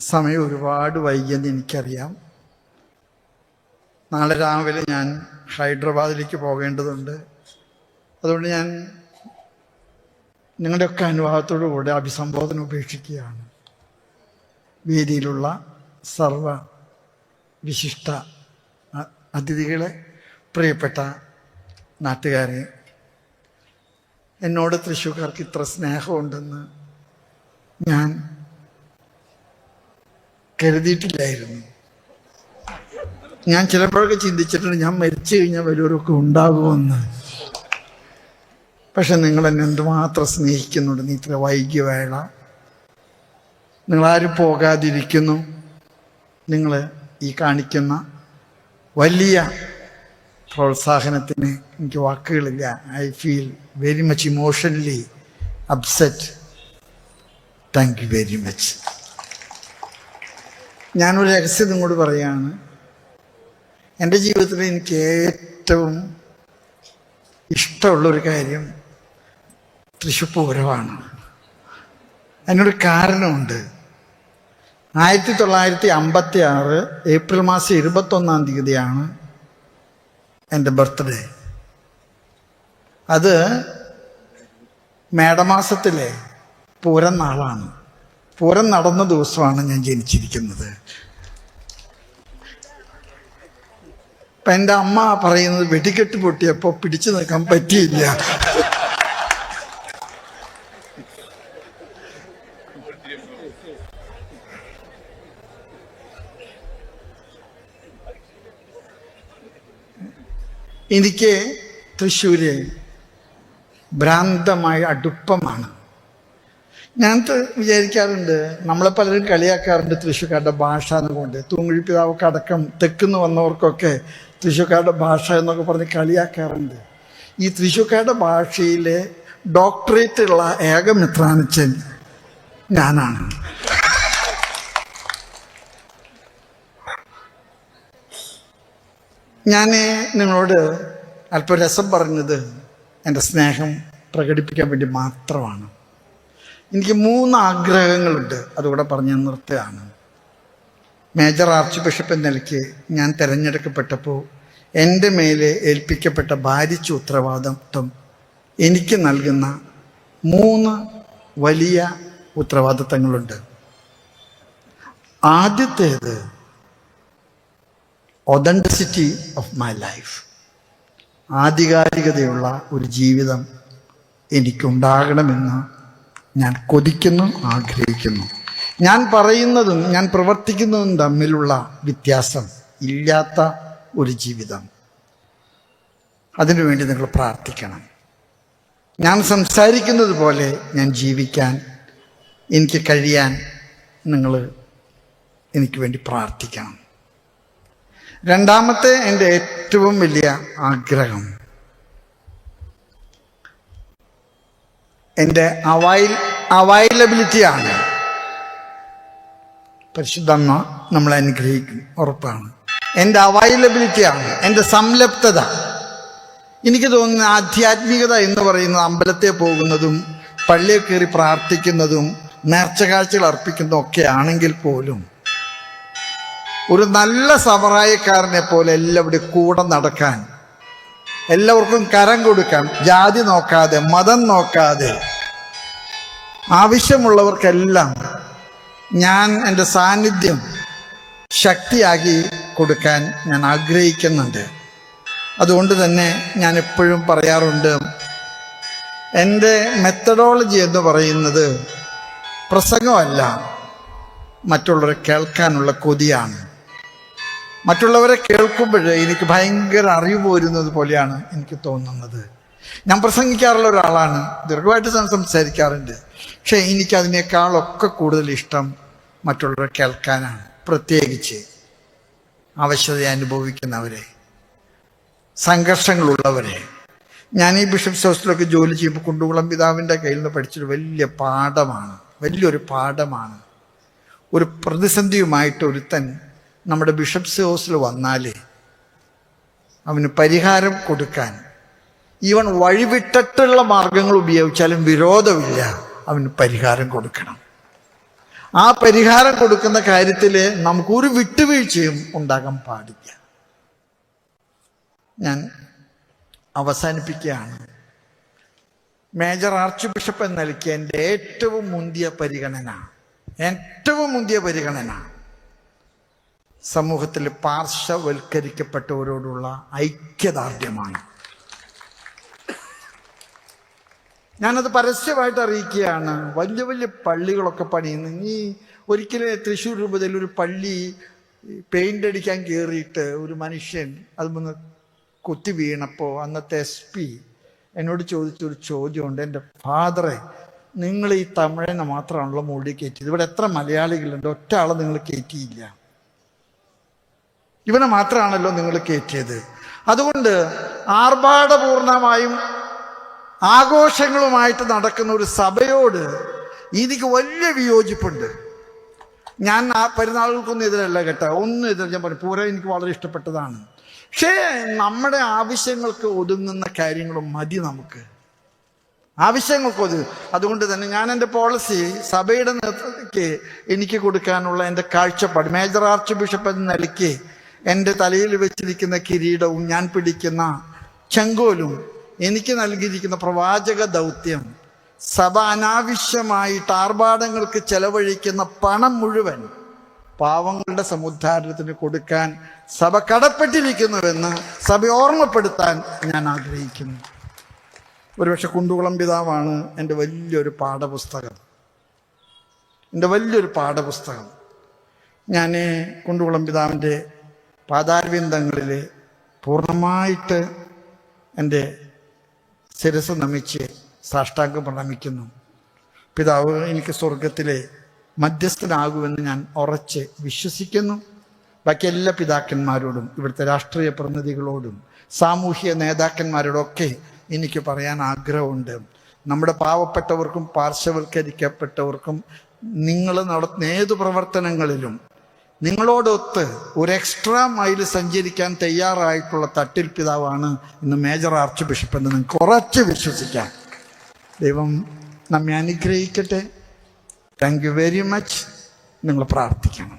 സമയം ഒരുപാട് വൈകിയെന്ന് എനിക്കറിയാം. നാളെ രാവിലെ ഞാൻ ഹൈദരാബാദിലേക്ക് പോകേണ്ടതുണ്ട്. അതുകൊണ്ട് ഞാൻ നിങ്ങളുടെയൊക്കെ അനുഭവത്തോടു കൂടെ അഭിസംബോധന ഉപേക്ഷിക്കുകയാണ്. വേദിയിലുള്ള സർവ വിശിഷ്ട അതിഥികളെ പ്രിയപ്പെട്ട നാട്ടുകാരെ എന്നോട് തൃശ്ശൂർക്കാർക്ക് ഇത്ര സ്നേഹമുണ്ടെന്ന് ഞാൻ കരുതിയിട്ടില്ലായിരുന്നു. ഞാൻ ചിലപ്പോഴൊക്കെ ചിന്തിച്ചിട്ടുണ്ട് ഞാൻ മരിച്ചു കഴിഞ്ഞാൽ വലിയവരൊക്കെ ഉണ്ടാകുമെന്ന്. പക്ഷെ നിങ്ങൾ എന്നെ എന്തുമാത്രം സ്നേഹിക്കുന്നുണ്ട്? നീ ഇത്ര വൈകിയ വേള നിങ്ങളാരും പോകാതിരിക്കുന്നു. നിങ്ങൾ ഈ കാണിക്കുന്ന വലിയ പ്രോത്സാഹനത്തിന് എനിക്ക് വാക്കുകളില്ല. I feel very much emotionally upset thank you very much ഞാനൊരു രഹസ്യം നിങ്ങളോട് പറയുകയാണ് എന്റെ ജീവിതത്തിൽ എനിക്ക് ഏറ്റവും ഇഷ്ടമുള്ളൊരു കാര്യം തൃശ്ശൂർ പൂരമാണ്. അതിനൊരു കാരണമുണ്ട്. ആയിരത്തി തൊള്ളായിരത്തി അമ്പത്തി ആറ് ഏപ്രിൽ മാസം ഇരുപത്തൊന്നാം തീയതിയാണ് എന്റെ ബർത്ത്ഡേ. അത് മേടമാസത്തിലെ പൂരം നാളാണ്. പൂരം നടന്ന ദിവസമാണ് ഞാൻ ജനിച്ചിരിക്കുന്നത്. ഇപ്പം എന്റെ അമ്മ പറയുന്നത് വെടിക്കെട്ട് പൊട്ടിയപ്പോൾ പിടിച്ചു നിൽക്കാൻ പറ്റിയില്ല. എനിക്ക് തൃശ്ശൂര് ഭ്രാന്തമായ അടുപ്പമാണ്. ഞാൻ വിചാരിക്കാറുണ്ട്. നമ്മളെ പലരും കളിയാക്കാറുണ്ട് തൃശ്ശൂക്കാരുടെ ഭാഷ എന്നുകൊണ്ട്. തൂങ്ങുഴിപ്പിതാവൊക്കെ അടക്കം തെക്കുന്ന് വന്നവർക്കൊക്കെ തൃശ്ശൂക്കാരുടെ ഭാഷ എന്നൊക്കെ പറഞ്ഞ് കളിയാക്കാറുണ്ട്. ഈ തൃശ്ശൂക്കാരുടെ ഭാഷയിലെ ഡോക്ടറേറ്റ് ഉള്ള ഏക മിത്രാനിച്ചൻ ഞാനാണ്. ഞാൻ നിങ്ങളോട് അല്പം രസം പറഞ്ഞത് എന്റെ സ്നേഹം പ്രകടിപ്പിക്കാൻ വേണ്ടി മാത്രമാണ്. എനിക്ക് മൂന്ന് ആഗ്രഹങ്ങളുണ്ട്. അതുകൂടെ പറഞ്ഞ് നിർത്തുകയാണ്. മേജർ ആർച്ച് ബിഷപ്പ് നിലയ്ക്ക് ഞാൻ തിരഞ്ഞെടുക്കപ്പെട്ടപ്പോൾ എന്റെ മേലെ ഏൽപ്പിക്കപ്പെട്ട ഭാരിച്ച ഉത്തരവാദിത്വം എനിക്ക് നൽകുന്ന മൂന്ന് വലിയ ഉത്തരവാദിത്തങ്ങളുണ്ട്. ആദ്യത്തേത് ഒതന്റിസിറ്റി ഓഫ് മൈ ലൈഫ് ആധികാരികതയുള്ള ഒരു ജീവിതം എനിക്കുണ്ടാകണമെന്ന് ഞാൻ കൊതിക്കുന്നു ആഗ്രഹിക്കുന്നു. ഞാൻ പറയുന്നതും ഞാൻ പ്രവർത്തിക്കുന്നതും തമ്മിലുള്ള വ്യത്യാസം ഇല്ലാത്ത ഒരു ജീവിതം. അതിനുവേണ്ടി നിങ്ങൾ പ്രാർത്ഥിക്കണം. ഞാൻ സംസാരിക്കുന്നത് പോലെ ഞാൻ ജീവിക്കാൻ എനിക്ക് കഴിയാൻ നിങ്ങൾ എനിക്ക് വേണ്ടി പ്രാർത്ഥിക്കണം. രണ്ടാമത്തെ എന്റെ ഏറ്റവും വലിയ ആഗ്രഹം എന്റെ അവൈൽ അവൈലബിലിറ്റിയാണ്. പരിശുദ്ധമ്മ നമ്മളെ അനുഗ്രഹിക്കും ഉറപ്പാണ്. എന്റെ അവൈലബിലിറ്റിയാണ് എന്റെ സംലപ്തത എനിക്ക് തോന്നുന്ന ആധ്യാത്മികത എന്ന് പറയുന്നത് അമ്പലത്തെ പോകുന്നതും പള്ളിയിൽ കയറി പ്രാർത്ഥിക്കുന്നതും നേർച്ചകാഴ്ചകൾ അർപ്പിക്കുന്നതും ഒക്കെ ആണെങ്കിൽ പോലും ഒരു നല്ല സമറായക്കാരനെ പോലെ എല്ലാവരുടെ കൂടെ നടക്കാൻ എല്ലാവർക്കും കരം കൊടുക്കാൻ ജാതി നോക്കാതെ മതം നോക്കാതെ ആവശ്യമുള്ളവർക്കെല്ലാം ഞാൻ എന്റെ സാന്നിധ്യം ശക്തിയാക്കി കൊടുക്കാൻ ഞാൻ ആഗ്രഹിക്കുന്നുണ്ട്. അതുകൊണ്ട് തന്നെ ഞാൻ എപ്പോഴും പറയാറുണ്ട് എന്റെ മെത്തഡോളജി എന്ന് പറയുന്നത് പ്രസംഗമല്ല മറ്റുള്ളവരെ കേൾക്കാനുള്ള കൊതിയാണ്. മറ്റുള്ളവരെ കേൾക്കുമ്പോൾ എനിക്ക് ഭയങ്കര അറിവ് പോരുന്നത് പോലെയാണ് എനിക്ക് തോന്നുന്നത്. ഞാൻ പ്രസംഗിക്കാറുള്ള ഒരാളാണ് ദീർഘമായിട്ട് സംസാരിക്കാറുണ്ട്. പക്ഷേ എനിക്കതിനേക്കാളൊക്കെ കൂടുതൽ ഇഷ്ടം മറ്റുള്ളവരെ കേൾക്കാനാണ് പ്രത്യേകിച്ച് ആവശ്യത അനുഭവിക്കുന്നവരെ സംഘർഷങ്ങളുള്ളവരെ. ഞാൻ ഈ ബിഷപ്സ് ഹൗസിലൊക്കെ ജോലി ചെയ്യുമ്പോൾ കുണ്ടുകുളം പിതാവിന്റെ കയ്യിൽ നിന്ന് പഠിച്ചൊരു വലിയ പാഠമാണ് വലിയൊരു പാഠമാണ്. ഒരു പ്രതിസന്ധിയുമായിട്ട് ഒരുത്തൻ നമ്മുടെ ബിഷപ്സ് ഹൗസിൽ വന്നാൽ അവന് പരിഹാരം കൊടുക്കാൻ ഈവൻ വഴിവിട്ടിട്ടുള്ള മാർഗങ്ങൾ ഉപയോഗിച്ചാലും വിരോധമില്ല. അവന് പരിഹാരം കൊടുക്കണം. ആ പരിഹാരം കൊടുക്കുന്ന കാര്യത്തിൽ നമുക്കൊരു വിട്ടുവീഴ്ചയും ഉണ്ടാകാൻ പാടില്ല. ഞാൻ അവസാനിപ്പിക്കുകയാണ്. മേജർ ആർച്ച് ബിഷപ്പ് എന്ന നിലയ്ക്ക് എന്റെ ഏറ്റവും മുന്തിയ പരിഗണന ഏറ്റവും മുന്തിയ പരിഗണന സമൂഹത്തിൽ പാർശ്വവൽക്കരിക്കപ്പെട്ടവരോടുള്ള ഐക്യദാർഢ്യമാണ്. ഞാനത് പരസ്യമായിട്ട് അറിയിക്കുകയാണ്. വലിയ വലിയ പള്ളികളൊക്കെ പണിയുന്നു. ഇനി ഒരിക്കലും തൃശ്ശൂർ രൂപതയിൽ ഒരു പള്ളി പെയിന്റ് അടിക്കാൻ കയറിയിട്ട് ഒരു മനുഷ്യൻ അത് മുന്ന് കുത്തി വീണപ്പോൾ അന്നത്തെ എസ് പി എന്നോട് ചോദിച്ചൊരു ചോദ്യമുണ്ട്. എന്റെ ഫാദറെ നിങ്ങൾ ഈ തമിഴനെ മാത്രമാണല്ലോ മുകളിൽ കയറ്റിയത്. ഇവിടെ എത്ര മലയാളികളുണ്ട്? ഒറ്റ ആളെ നിങ്ങൾ കയറ്റിയില്ല. ഇവനെ മാത്രമാണല്ലോ നിങ്ങൾ കയറ്റിയത്. അതുകൊണ്ട് ആർഭാടപൂർണമായും ആഘോഷങ്ങളുമായിട്ട് നടക്കുന്ന ഒരു സഭയോട് എനിക്ക് വലിയ വിയോജിപ്പുണ്ട്. ഞാൻ ആ പെരുന്നാളുകൾക്കൊന്നും എതിരല്ല കേട്ടോ. ഒന്നും ഇതിൽ ഞാൻ പറഞ്ഞു പൂരം എനിക്ക് വളരെ ഇഷ്ടപ്പെട്ടതാണ്. പക്ഷേ നമ്മുടെ ആവശ്യങ്ങൾക്ക് ഒതുങ്ങുന്ന കാര്യങ്ങളും മതി നമുക്ക്. ആവശ്യങ്ങൾക്ക് ഒതു അതുകൊണ്ട് തന്നെ ഞാൻ എന്റെ പോളിസി സഭയുടെ നേതൃത്വക്ക് എനിക്ക് കൊടുക്കാനുള്ള എന്റെ കാഴ്ചപ്പാട് മേജർ ആർച്ച് ബിഷപ്പ് എന്ന നിലയ്ക്ക് എന്റെ തലയിൽ വെച്ചിരിക്കുന്ന കിരീടവും ഞാൻ പിടിക്കുന്ന ചെങ്കോലും എനിക്ക് നൽകിയിരിക്കുന്ന പ്രവാചക ദൗത്യം സഭ അനാവശ്യമായി ടാർഭാടങ്ങൾക്ക് ചെലവഴിക്കുന്ന പണം മുഴുവൻ പാവങ്ങളുടെ സമുദ്ധാരണത്തിന് കൊടുക്കാൻ സഭ കടപ്പെട്ടിരിക്കുന്നുവെന്ന് സഭ ഓർമ്മപ്പെടുത്താൻ ഞാൻ ആഗ്രഹിക്കുന്നു. ഒരുപക്ഷെ കുണ്ടുകുളം പിതാവാണ് എന്റെ വലിയൊരു പാഠപുസ്തകം. എന്റെ വലിയൊരു പാഠപുസ്തകം. ഞാൻ കുണ്ടുകുളം പിതാവിന്റെ പാതാരവിന്ദങ്ങളിൽ പൂർണമായിട്ട് എന്റെ ശിരസ് നമിച്ച് സാഷ്ടാംഗം പ്രണമിക്കുന്നു. പിതാവ് എനിക്ക് സ്വർഗത്തിലെ മധ്യസ്ഥനാകുമെന്ന് ഞാൻ ഉറച്ച് വിശ്വസിക്കുന്നു. ബാക്കി എല്ലാ പിതാക്കന്മാരോടും ഇവിടുത്തെ രാഷ്ട്രീയ പ്രതിനിധികളോടും സാമൂഹ്യ നേതാക്കന്മാരോടൊക്കെ എനിക്ക് പറയാൻ ആഗ്രഹമുണ്ട്. നമ്മുടെ പാവപ്പെട്ടവർക്കും പാർശ്വവൽക്കരിക്കപ്പെട്ടവർക്കും നിങ്ങൾ നടത്തുന്ന ഏത് പ്രവർത്തനങ്ങളിലും നിങ്ങളോടൊത്ത് ഒരു എക്സ്ട്രാ മൈൽ സഞ്ചരിക്കാൻ തയ്യാറായിട്ടുള്ള തട്ടിൽ പിതാവാണ് ഇന്ന് മേജർ ആർച്ച് ബിഷപ്പ് എന്ന് നിങ്ങൾക്ക് കുറച്ച് വിശ്വസിക്കാം. ദൈവം നമ്മെ അനുഗ്രഹിക്കട്ടെ. താങ്ക് യു വെരി മച്ച് നിങ്ങൾ പ്രാർത്ഥിക്കണം.